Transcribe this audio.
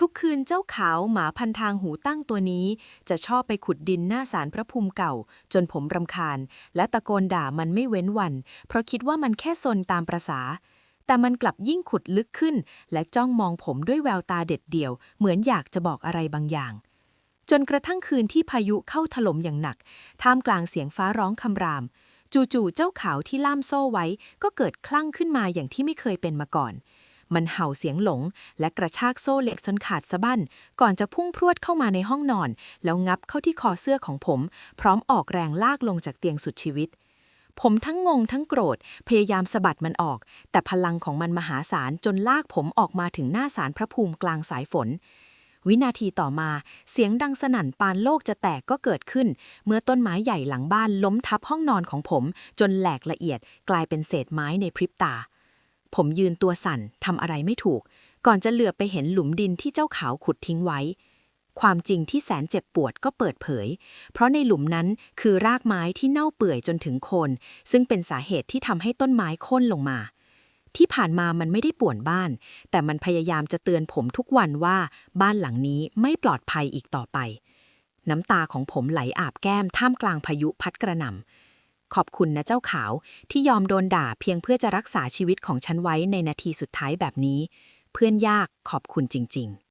ทุกคืนเจ้าขาวหมาพันทางหูตั้งตัวนี้ จะชอบไปขุดดินหน้าศาลพระภูมิเก่า จนผมรำคาญ และตะโกนด่ามันไม่เว้นวัน เพราะคิดว่ามันแค่ซนตามประษา แต่มันกลับยิ่งขุดลึกขึ้น และจ้องมองผมด้วยแววตาเด็ดเดี่ยว เหมือนอยากจะบอกอะไรบางอย่าง จนกระทั่งคืนที่พายุเข้าถล่มอย่างหนัก ท่ามกลางเสียงฟ้าร้องคำราม จู่ๆเจ้าขาวที่ล่ามโซ่ไว้ ก็เกิดคลั่งขึ้นมาอย่างที่ไม่เคยเป็นมาก่อน มันเห่าเสียงหลง และกระชากโซ่เหล็กจนขาดสะบั้น ก่อนจะพุ่งพรวดเข้ามาในห้องนอน แล้วงับเข้าที่คอเสื้อของผม พร้อมออกแรงลากลงจากเตียงสุดชีวิต ผมทั้งงงทั้งโกรธ พยายามสะบัดมันออก แต่พลังของมันมหาศาลจนลากผมออกมาถึงหน้าศาลพระภูมิกลางสายฝนวินาทีต่อมาเสียงดังสนั่นปานโลกจะแตกก็เกิดขึ้น เมื่อต้นไม้ใหญ่หลังบ้านล้มทับห้องนอนของผม จนแหลกละเอียดกลายเป็นเศษไม้ในพริบตา ผมยืนตัวสั่นทำอะไรไม่ถูก ก่อนจะเหลือไปเห็นหลุมดินที่เจ้าขาวขุดทิ้งไว้ ความจริงที่แสนเจ็บปวดก็เปิดเผย เพราะในหลุมนั้นคือรากไม้ที่เน่าเปื่อยจนถึงโคน ซึ่งเป็นสาเหตุที่ทำให้ต้นไม้โค่นลงมา ที่ผ่านมามันไม่ได้ป่วนบ้าน แต่มันพยายามจะเตือนผมทุกวันว่าบ้านหลังนี้ไม่ปลอดภัยอีกต่อไป น้ำตาของผมไหลอาบแก้มท่ามกลางพายุพัดกระหน่ำ ขอบคุณนะเจ้าขาวที่ยอมโดนด่าเพียงเพื่อจะรักษาชีวิตของฉันไว้ในนาทีสุดท้ายแบบนี้ เพื่อนยากขอบคุณจริง ๆ